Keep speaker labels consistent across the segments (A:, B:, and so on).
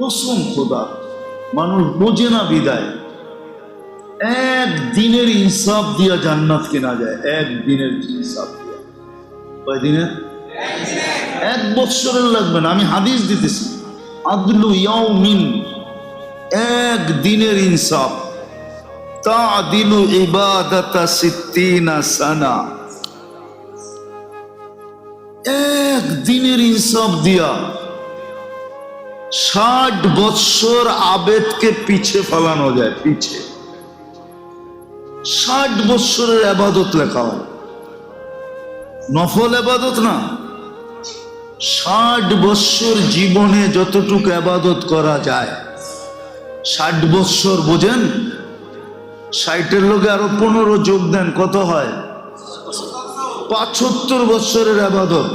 A: কসম খোদা, মানুষ বোঝে না বিদায়। এক দিনের ইনসাফ দিয়া জান্নাত কেনা যায়, এক দিনের ইনসাফ দিয়া। কয় দিনের? এক বৎসরের লাগবে না, আমি হাদিস দিতেছি। আদলু ইয়াউমিন, এক দিনের ইনসাফ। তাদিলু ইবাদাতা সিত্তিনা সানা। এক দিনের ইনসাফ দিয়া ষাট বৎসর আবেদকে পিছে ফেলানো যায়, পিছে। ষাট বৎসরের আবাদত লেখা হয়। নফল আবাদত না। ষাট বৎসর জীবনে যতটুকু আবাদত করা যায়, ষাট বৎসর বোঝেন? ষাটের লোকে আরও পনেরো যোগ দেন, কত হয়? পাঁচত্তর বৎসরের আবাদত।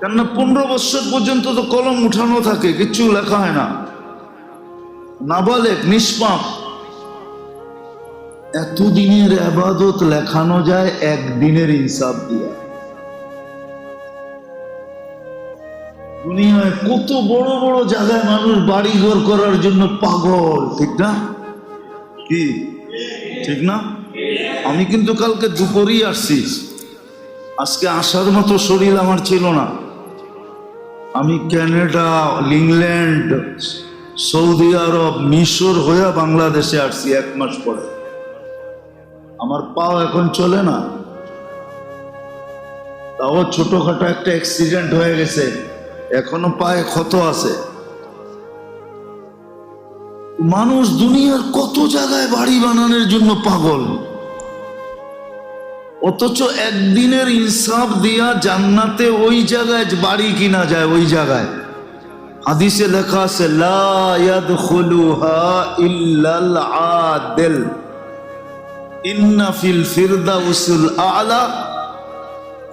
A: কেননা পনেরো বৎসর পর্যন্ত তো কলম উঠানো থাকে, কিচ্ছু লেখা হয় না। নাবালেক, নিষ্পাপ। এতদিনের আবাদত লেখানো যায় একদিনের ইনসাফ দিয়ে। দুনিয়ায় কত বড় বড় জায়গায় মানুষ বাড়িঘর করার জন্য পাগল, ঠিক না? কি? ঠিক না? আমি কিন্তু কালকে দুপুরেই আসছি। আজকে আসার মতো শরীর আমার ছিল না। আমি ক্যানাডা ইংল্যান্ড, সৌদি আরব, মিশর হয়ে বাংলাদেশে আসছি এক মাস পরে। আমার পাও এখন চলে না। তাও ছোটখাটো একটা অ্যাক্সিডেন্ট হয়ে গেছে। এখনও পায়ে ক্ষত আছে। মানুষ দুনিয়ার কত জায়গায় বাড়ি বানানোর জন্য পাগল? অথচ একদিনের ইনসাফ দিয়া জান্নাতে ওই জায়গায় বাড়ি কিনা যায়, ওই জায়গায়। হাদিসে লেখা আছে আদিল। ইন্না ফিল ফিরদাউসুল আলা।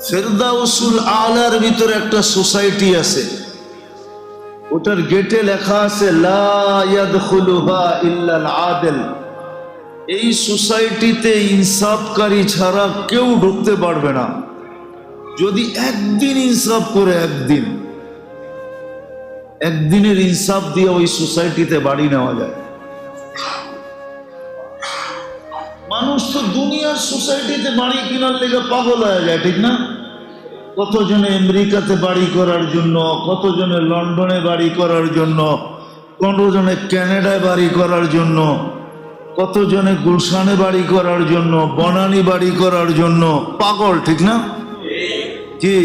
A: ফেরদাউসুল আলার ভিতরে একটা সোসাইটি আছে। ওটার গেটে লেখা আছে, লা ইয়াদখুলুহা ইল্লাল আদিল। এই সোসাইটিতে ইনসাফকারী ছাড়া কেউ ঢুকতে পারবে না। যদি একদিন ইনসাফ করে একদিন, একদিনের ইনসাফ দিয়ে ওই সোসাইটিতে বাড়ি নেওয়া যায়। মানুষ তো দুনিয়ার সোসাইটিতে বাড়ি কেনার লেগে পাগল হয়ে যায়, ঠিক না? কতজনে আমেরিকাতে বাড়ি করার জন্য, কতজনে লন্ডনে বাড়ি করার জন্য, কতজনে ক্যানাডায় বাড়ি করার জন্য কতজনে গুলশানে বাড়ি করার জন্য, বনানি বাড়ি করার জন্য? পাগল, ঠিক না? কি?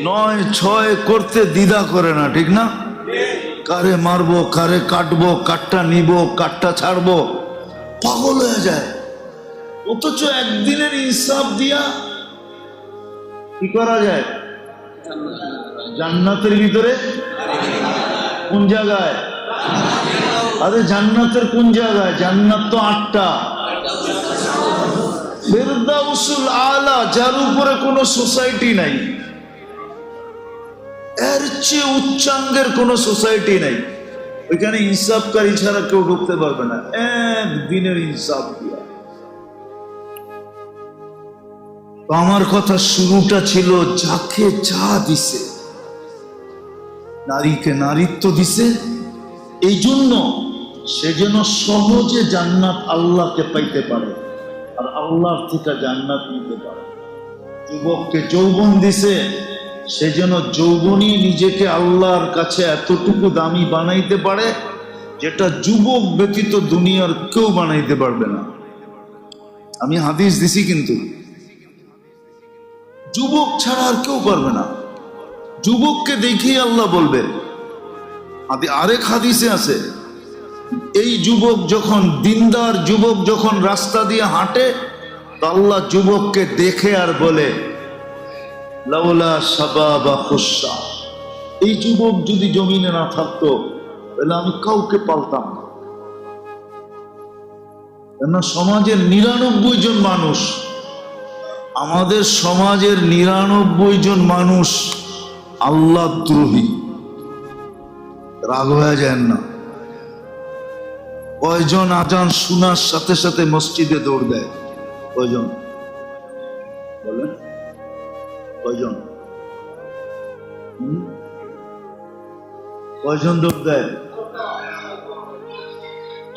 A: নয়, ছয় করতে দ্বিধা করে না, ঠিক না? কারে মারবো, কারে কাটবো, কাঠটা নিব, কাঠটা ছাড়বো? পাগল হয়ে যায়। অথচ একদিনের ইনসাফ দিয়া কি করা যায়? জান্নাতের ভিতরে? কোন জায়গায়? আরে জান্নাতের কোন জায়গায়? জান্নাত তো আটটা। ফেরদাউসুল আলা, যার উপরে কোনো সোসাইটি নাই। এর চেয়ে উচ্চাঙ্গের কোনো সোসাইটি নাই। ওইখানে ইনসাফকারী ছাড়া কেউ ঢুকতে পারবে না। এক দিনের ইনসাফ দিয়া। আমার কথা শুরুটা ছিল, যাকে যা দিছে, নারীকে নারীত্ব দিছে এই জন্য সে যেন সহজে জান্নাত আল্লাহকে পাইতে পারে আর আল্লাহর থেকে জান্নাত নিতে পারে। যুবককে যৌবন দিছে, সে যেন যৌবনই নিজেকে আল্লাহর কাছে এতটুকু দামি বানাইতে পারে যেটা যুবক ব্যতীত দুনিয়ার কেউ বানাইতে পারবে না। আমি হাদিস দিছি কিন্তু। যুবক ছাড়া আর কেউ পারবে না। যুবককে দেখেই আল্লাহ বলবে আদি আরেক হাদিসে আছে, এই যুবক যখন, দিনদার যুবক যখন রাস্তা দিয়ে হাঁটে আল্লাহ যুবককে দেখে আর বলে, লাউলা সাবাবা খুশা এই যুবক যদি জমিনে না থাকতো, তাহলে আমি কাউকে পালতাম না। কেননা সমাজের নিরানব্বই জন মানুষ, আমাদের সমাজের নিরানব্বই জন মানুষ আল্লাহ দ্রোহী। রাগ হয়ে যায় না। কয়জন আজান শোনার সাথে সাথে মসজিদে দৌড় দেয়? কয়জন? বলেন। কয়জন? কয়জন দৌড় দেয়?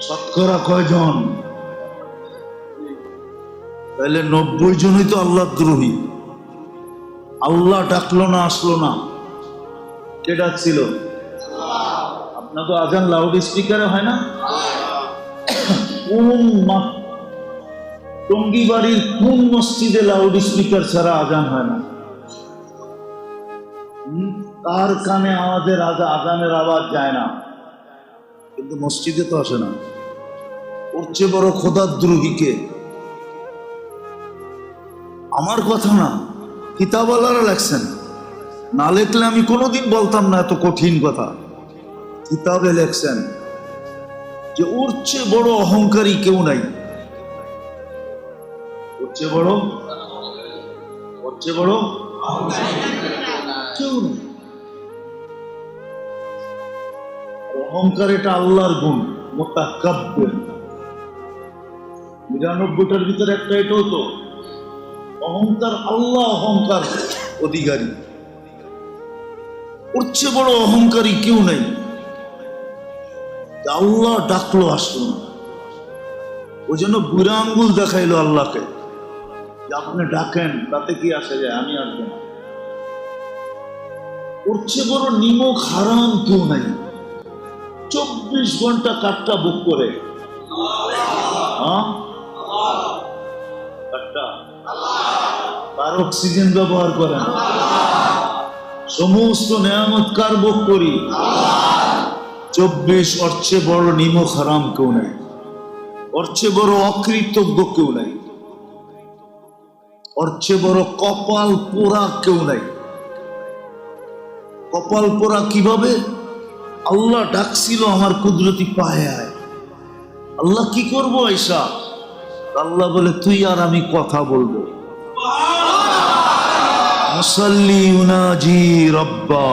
A: শতকরা কয়জন? তাহলে নব্বই জনই তো আল্লাহ দ্রোহী। আল্লাহ ডাকলো না, আসলো না। কে ডাকছিল? আপনার তো আজান লাউড স্পিকারে হয় না? কোন টঙ্গী বাড়ির কোন মসজিদে লাউড স্পিকার ছাড়া আজান হয় না? কার কানে আমাদের আজা আজানের আওয়াজ যায় না? কিন্তু মসজিদে তো আসে না। চেয়ে বড় খোদাদ্রোহীকে? আমার কথা না কিতাবালারা লেখছেন। না লেখলে আমি কোনোদিন বলতাম না এত কঠিন কথা। কিতাবে লেখছেন যে ওর চেয়ে বড় অহংকারী কেউ নাই। ওর চেয়ে বড়? ওর চেয়ে বড়? কেউ নেই। অহংকার এটা আল্লাহর গুণ মোতাকাব্বির নিরানব্বইটার ভিতরে একটা এটাও তো, অহংকার আল্লাহ অহংকার অধিকারী। ওর চেয়ে বড় অহংকারী কেউ নেই। আল্লাহ ডাকলো আসলো। না ওই জন্য বুড়া আঙ্গুল দেখাইলো আল্লাহকে। আপনি ডাকেন, তাতে কি আসে যায়? আমি আসব না। চেয়ে বড় নিমক হারাম কেউ নাই। চব্বিশ ঘণ্টা কাঠটা বুক করে। হ্যাঁ? তার অক্সিজেন ব্যবহার করেন সমস্ত নেয়ামত কার ভোগ করি? চব্বিশ ওর চেয়ে বড় নিমক হারাম কেউ নাই। ওর চেয়ে বড় অকৃতজ্ঞ কেউ নাই। ওর চেয়ে বড় কপাল পোড়া কেউ নাই। কপাল পোড়া কীভাবে? আল্লাহ ডাকছিল আমার কুদরতি পায়ে আয় আল্লাহ কি করব আয়সা আল্লাহ বলে তুই আর আমি কথা বলব। মুসাল্লি উনাজি রব্বা।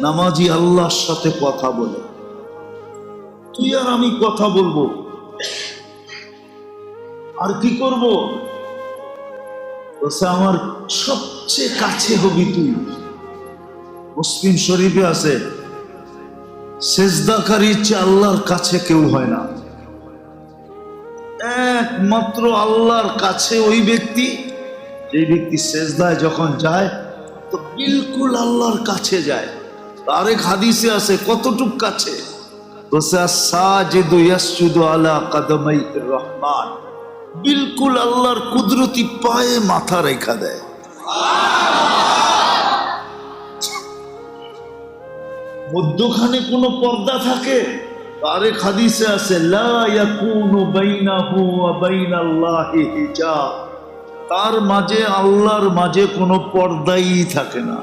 A: নামাজি আল্লাহর সাথে কথা বলে। তুই আর আমি কথা বলব। আর কি করব? আমার সবচেয়ে কাছে হবি তুই। মুসলিম শরীফে আছে সেজদাকারীর চেয়ে আল্লাহর কাছে কেউ হয় না। একমাত্র আল্লাহর কাছে ওই ব্যক্তি যে ব্যক্তি সেজদায় যখন যায়, তো বিলকুল আল্লাহর কাছে যায়। আরেক হাদিসে আছে, কতটুক কাছে? রহমান। বিলকুল আল্লাহর কুদরতি পায়ে মাথা রেখা দেয়। মধ্যখানে কোনো পর্দা থাকে? আরেক হাদিসে আছে তার মাঝে, আল্লাহর মাঝে কোনো পর্দাই থাকে না।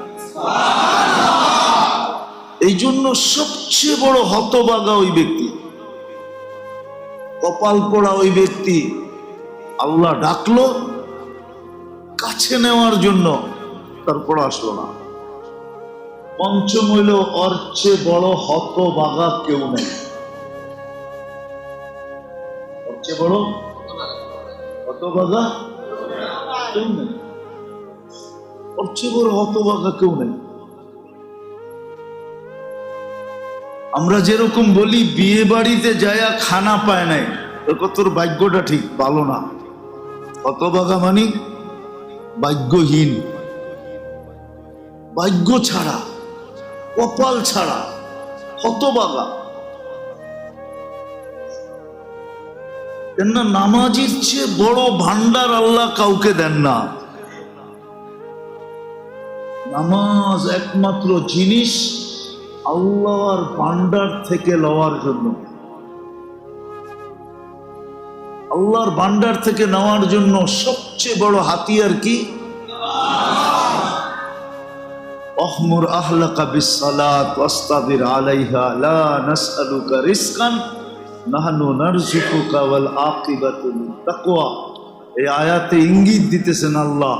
A: এই জন্য সবচেয়ে বড় হতবাগা ওই ব্যক্তি। কপাল পড়া ওই ব্যক্তি আল্লাহ ডাকলো, কাছে নেওয়ার জন্য তারপর আসলো না। পঞ্চম হইল ওর চেয়ে বড় হতবাগা কেউ নেই। ওর চেয়ে বড় হতবাগা কেউ নেই। ওর চেয়ে বড় হতবাগা কেউ নেই। আমরা যেরকম বলি, বিয়ে বাড়িতে যায়া খানা পায় নাই। তোর ভাগ্যটা ঠিক, ভালো না। হতবাগা মানি ভাগ্যহীন। ভাগ্য ছাড়া, কপাল ছাড়া হতবাগা কেননা নামাজির চেয়ে বড় ভান্ডার আল্লাহ কাউকে দেন না। নামাজ একমাত্র জিনিস আল্লাহর ভান্ডার থেকে লওয়ার জন্য। আল্লাহর ভান্ডার থেকে নেওয়ার জন্য সবচেয়ে বড় হাতিয়ার কি? অহমুর আহলাকা বিসসালাত ওয়াস্তাবির আলাইহা, লা নাসআলুকা রিজকান, নাহনু নারযুকুকা ওয়াল আকিবাতু তাকওয়া। এই আয়াতে ইঙ্গিত দিতেছেন আল্লাহ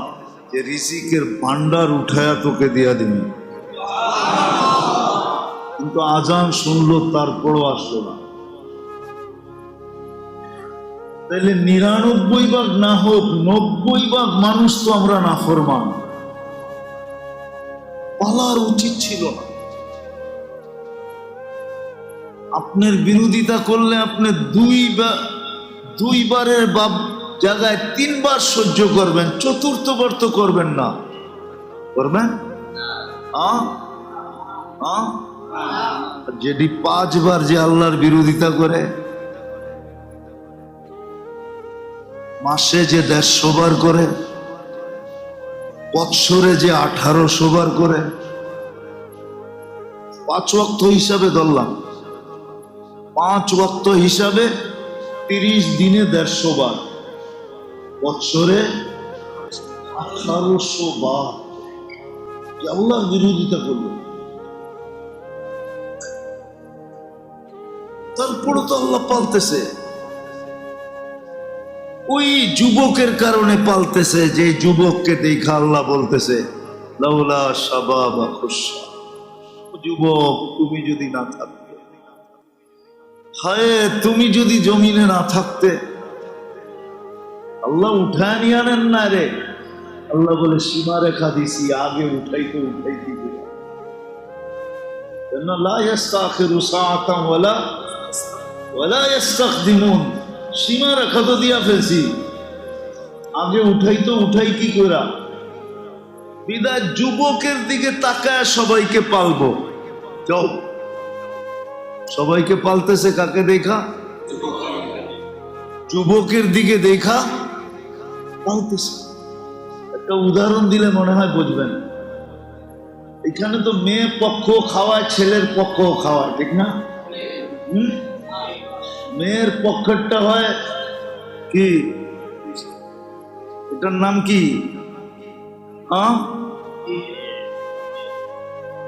A: যে রিজিকের ভান্ডার উঠায়া তোকে দিয়া দিন কিন্তু আজান শুনলো, তারপরও আসলো না। তাহলে নিরানব্বই ভাগ না হোক, নব্বই ভাগ মানুষ তো আমরা নাফরমান। বলার উচিত ছিল না। আপনার বিরোধিতা করলে আপনি দুই বা দুইবারের বাব জায়গায় তিনবার সহ্য করবেন, চতুর্থবার তো করবেন না। করবেন? আ? আ? যেটি পাঁচবার যে আল্লাহর বিরোধিতা করে, মাসে যে দেড়শো বার করে, বৎসরে যে আঠারোশো বার করে, পাঁচ ওয়াক্ত হিসাবে ধরলাম। পাঁচ ওয়াক্ত হিসাবে তিরিশ দিনে দেড়শো বার, বৎসরে আঠারোশো বার আল্লাহর বিরোধিতা করল। তারপরে তো আল্লাহ পালতেছে। ওই যুবকের কারণে পালতেছে, যে যুবককে দেখা আল্লাহ বলতেছে, লাউলা শাবাবা খুশা যুবক, তুমি যদি না থাকতে। হায়, তুমি যদি জমিনে না থাকতে, আল্লাহ উঠায় নিয়ে আনেন না রে। আল্লাহ বলে, সীমা রেখা দিছি, আগে উঠাইতে উঠাইতে সীমা রেখা তো দিয়া ফেলছি। আগে উঠাই তো, উঠাই কি করা বিদায় যুবকের দিকে তাকায় সবাইকে পালবো। যাও। সবাইকে পালতেছে কাকে দেখা? যুবকের দিকে দেখা। পালতেছে। একটা উদাহরণ দিলে মনে হয় বুঝবেন। এখানে তো মেয়ে পক্ষ খাওয়ায়, ছেলের পক্ষ খাওয়ায়, ঠিক না? হুম? মেয়ের পক্ষেরটা হয় কি? এটার নাম কি?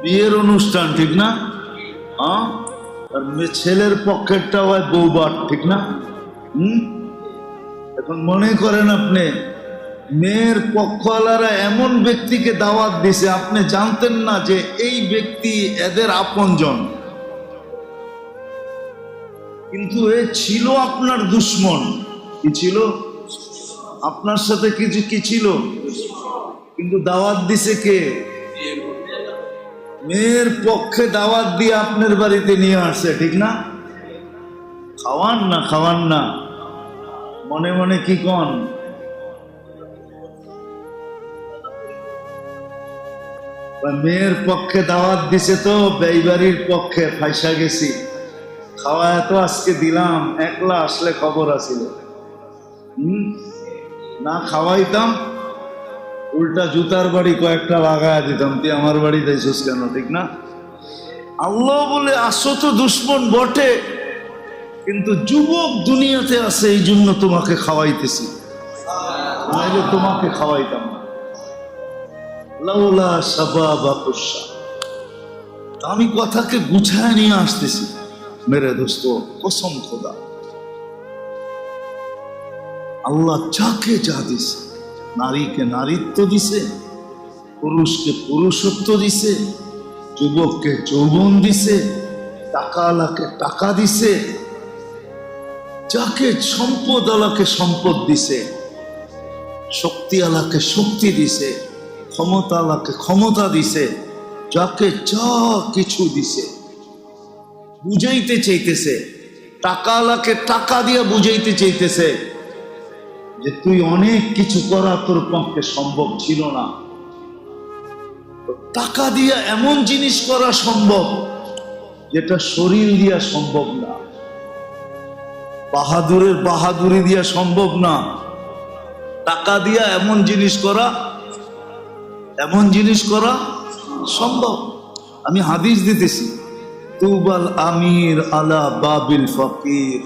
A: বিয়ের অনুষ্ঠান, ঠিক না? আর ছেলের পক্ষেরটা হয় বৌবার, ঠিক না? হুম? এখন মনে করেন আপনি, মেয়ের পক্ষওয়ালারা এমন ব্যক্তিকে দাওয়াত দিছে, আপনি জানতেন না যে এই ব্যক্তি এদের আপনজন। কিন্তু এ ছিল আপনার দুশ্মন। কি ছিল? আপনার সাথে কিছু কি ছিল? কিন্তু দাওয়াত দিছে কে? মেয়ের পক্ষে দাওয়াত দিয়ে আপনার বাড়িতে নিয়ে আসছে, ঠিক না? খাওয়ান না খাওয়ান না। মনে মনে কি কন? মেয়ের পক্ষে দাওয়াত দিছে তো, বেইবাড়ির পক্ষে, ফাইসা গেছি। খাওয়া এত আজকে দিলাম, একলা আসলে খবর আছিল। হুম? না খাওয়াইতাম, উল্টা জুতার বাড়ি কয়েকটা লাগায় দিতাম। তুই আমার বাড়ি যাইছিস কেন, ঠিক না? আল্লাহ বলে, আসো তো দুশ্মন বটে, কিন্তু যুবক দুনিয়াতে আছে, এই জন্য তোমাকে খাওয়াইতেছি। নাইলে তোমাকে খাওয়াইতাম না। আমি কথাকে গুছায় নিয়ে আসতেছি। মেরে দোস্ত কসম খোদা আল্লাহ যাকে যা দিছে নারীকে নারীত্ব দিছে পুরুষকে পুরুষত্ব দিছে যুবককে যৌবন দিছে টাকাওয়ালাকে টাকা দিছে যাকে সম্পদ আলাকে সম্পদ দিছে শক্তিওয়ালাকে শক্তি দিছে ক্ষমতাওয়ালাকে ক্ষমতা দিছে যাকে যা কিছু দিছে বুঝাইতে চাইতেছে। টাকাওয়ালাকে টাকা দিয়ে বুঝাইতে চাইতেছে যে তুই অনেক কিছু করা তোর পক্ষে সম্ভব ছিল না। টাকা দিয়ে এমন জিনিস করা সম্ভব যেটা শরীর দিয়া সম্ভব না। বাহাদুরের বাহাদুরি দিয়া সম্ভব না। টাকা দিয়া এমন জিনিস করা, এমন জিনিস করা সম্ভব। আমি হাদিস দিতেছি। তুবাল আমির আলা বাবিল ফকির।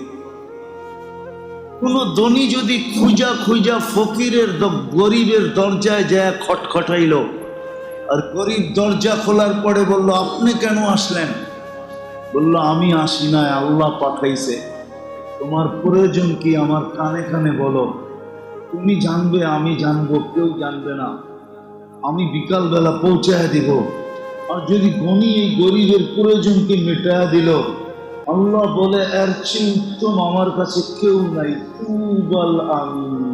A: কোন ধনী যদি খুঁজা খুঁজা ফকিরের গরিবের দরজায় যায়, খটখটাইল। আর গরিব দরজা খোলার পরে বলল, আপনি কেন আসলেন? বলল, আমি আসি নাই, আল্লাহ পাঠাইছে। তোমার প্রয়োজন কি আমার কানে কানে বলো। তুমি জানবে, আমি জানব, কেউ জানবে না। আমি বিকালবেলা পৌঁছায় দিব। যদি গণি এই গরিবের প্রয়োজনকে মেটা দিল, আল্লাহ বলে, এর চেয়ে উত্তম আমার কাছে কেউ নাই, তুবাল আমি